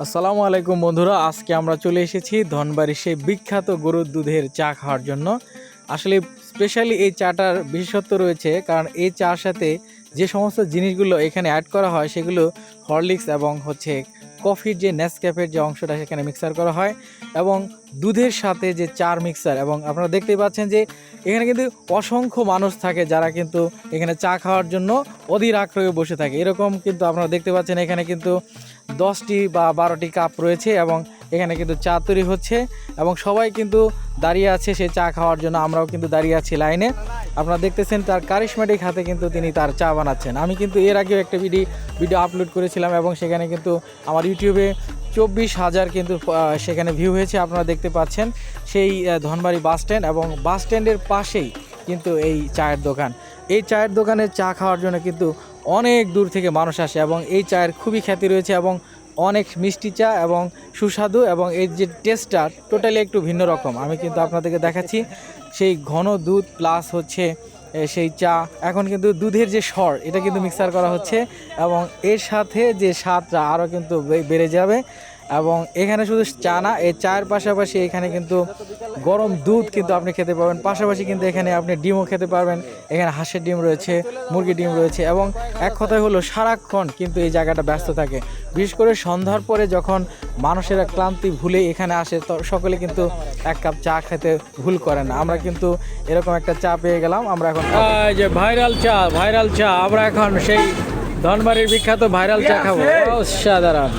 আসসালামু আলাইকুম বন্ধুরা, আজকে আমরা চলে এসেছি ধনবাড়ির সেই বিখ্যাত গরুর দুধের চা খাওয়ার জন্য। আসলে স্পেশালি এই চাটার বিশেষত্ব রয়েছে, কারণ এই চার সাথে যে সমস্ত জিনিসগুলো এখানে অ্যাড করা হয় সেগুলো হরলিক্স এবং হচ্ছে কফির যে নেসক্যাফের যে অংশটা সেখানে মিক্সার করা হয় এবং দুধের সাথে যে চার মিক্সার এবং আপনারা দেখতেই পাচ্ছেন যে এখানে কিন্তু অসংখ্য মানুষ থাকে যারা কিন্তু এখানে চা খাওয়ার জন্য অধীর আগ্রহে বসে থাকে। এরকম কিন্তু আপনারা দেখতে পাচ্ছেন এখানে কিন্তু দশটি বা বারোটি কাপ রয়েছে এবং এখানে কিন্তু চা তৈরি হচ্ছে এবং সবাই কিন্তু দাঁড়িয়ে আছে সেই চা খাওয়ার জন্য। আমরাও কিন্তু দাঁড়িয়ে আছি লাইনে। আপনারা দেখতেছেন তার কারিশমেটিক হাতে কিন্তু তিনি তার চা বানাচ্ছেন। আমি কিন্তু এর আগেও একটা ভিডিও ভিডিও আপলোড করেছিলাম এবং সেখানে কিন্তু আমার ইউটিউবে চব্বিশ হাজার কিন্তু সেখানে ভিউ হয়েছে, আপনারা দেখতে পাচ্ছেন। সেই ধনবাড়ি বাস স্ট্যান্ড এবং বাস স্ট্যান্ডের পাশেই কিন্তু এই চায়ের দোকান। এই চায়ের দোকানে চা খাওয়ার জন্য কিন্তু অনেক দূর থেকে মানুষ আসে এবং এই চায়ের খুবই খ্যাতি রয়েছে এবং অনেক মিষ্টি চা এবং সুস্বাদু এবং এর যে টেস্টটা টোটালি একটু ভিন্ন রকম। আমি কিন্তু আপনাদেরকে দেখাচ্ছি, সেই ঘন দুধ প্লাস হচ্ছে সেই চা। এখন কিন্তু দুধের যে স্বর, এটা কিন্তু মিক্সার করা হচ্ছে এবং এর সাথে যে স্বাদটা আরও কিন্তু বেড়ে যাবে। এবং এখানে শুধু চা না এই চায়ের পাশাপাশি এখানে কিন্তু গরম দুধ কিন্তু আপনি খেতে পারবেন। পাশাপাশি কিন্তু এখানে আপনি ডিমও খেতে পারবেন। এখানে হাঁসের ডিম রয়েছে মুরগির ডিম রয়েছে এবং এক কথায় হলো সারাক্ষণ কিন্তু এই জায়গাটা ব্যস্ত থাকে। বিশেষ করে সন্ধ্যার পরে যখন মানুষেরা ক্লান্তি ভুলে এখানে আসে তো সকলে কিন্তু এক কাপ চা খেতে ভুল করে না। আমরা কিন্তু এরকম একটা চা পেয়ে গেলাম আমরা এখন এই যে ভাইরাল চা ভাইরাল চা আমরা এখন সেই ধনবাড়ির বিখ্যাত ভাইরাল চা খাব। অসাধারণ।